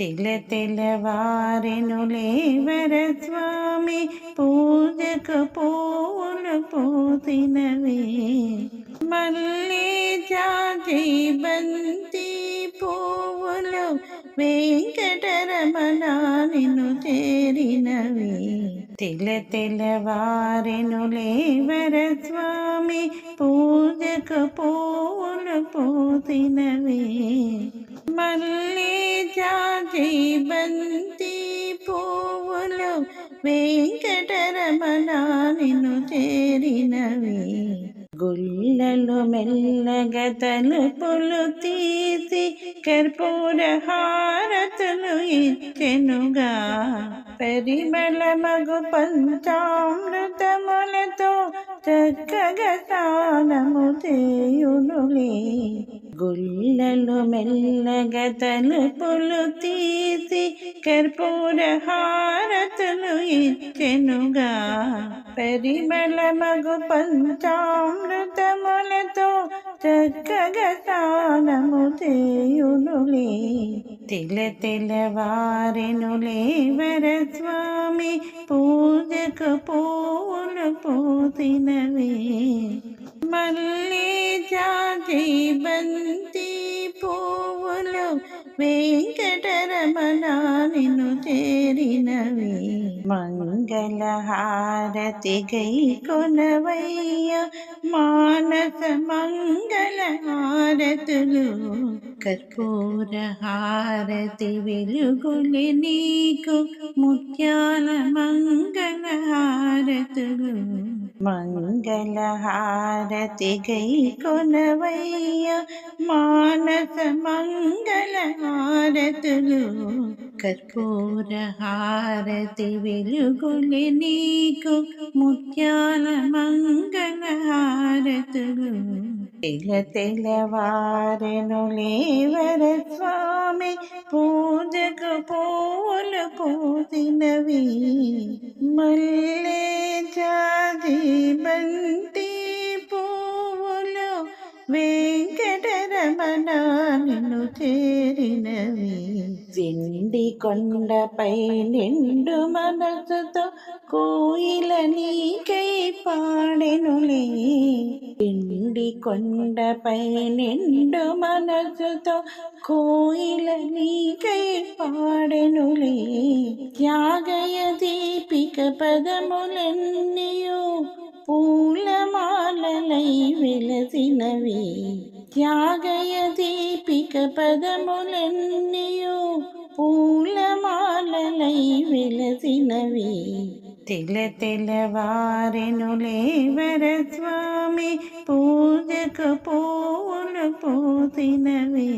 తెల తెలవారెను లేవర స్వామి పూజకు పూలు పూతినవే మళ్ళీ జాజి బంతి పువ్వులు వెంకటరమణ నిన్ను చేరినవి. తెల తెలవారెను లేవర స్వామి పూజకు పూలు పోతినవే. మళ్ళీ జాజి బంతి పువ్వులు వెంకటరమణ నిన్ను చేరినవి. గుళ్ళలు మెల్లగా తలుపులు తీసి కర్పూర హారతులు ఇచ్చెనుగా. పరిమళ మగు పంచామృతములతో చక్కగా స్నానము గుళ్ళలు మెల్లగ తలుపులు తీసి కర్పూర హారతులు ఇచ్చెనుగా. పరిమళ మగు పంచామృతములతో చక్కగా స్నానము చేయునులే. తెల తెలవారెను లేవర స్వామి పూజకు పూలు పూసినవే. మళ్ళీ వెంకటరమణ నిన్ను చేరినవి. మంగళహారతి గై కొనవయ్య. మానస మంగళ హారతులు కర్పూర హారతి వెలుగులి నీకు. ముత్యాల మంగళ హారతులు మంగళహారతి గై కొనవయ్య మానస మంగళ హారతులు కర్పూర హారతి వెలుగులి నీకు ముత్యాల మంగళ హారతులు తెల తెలవారెను లేవర స్వామి పూజకు పూలు పూసినవి మల్లె బంతి పువ్వులు వెంకటరమణ నిన్ను చేరినవి వెండి కొండపై నిండు మనసుతో కోయిల నీకై పాడెనులే వెండి కొండపై నిండు మనసుతో కోయిల నీకై పాడెనులే త్యాగయ దీపిక పదములెన్నియు పూలమాలలై వెలసినవి త్యాగయ దీపిక పదములన్నీయు పూలమాలలై వెలసినవి తెల తెలవారెను లేవర స్వామి పూజకు పూలు పూసినవి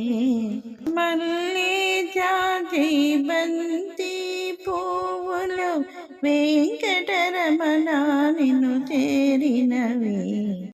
మళ్ళీ జాజి బంతి పూవులు వెంకటరమణ నిన్ను చేరినవి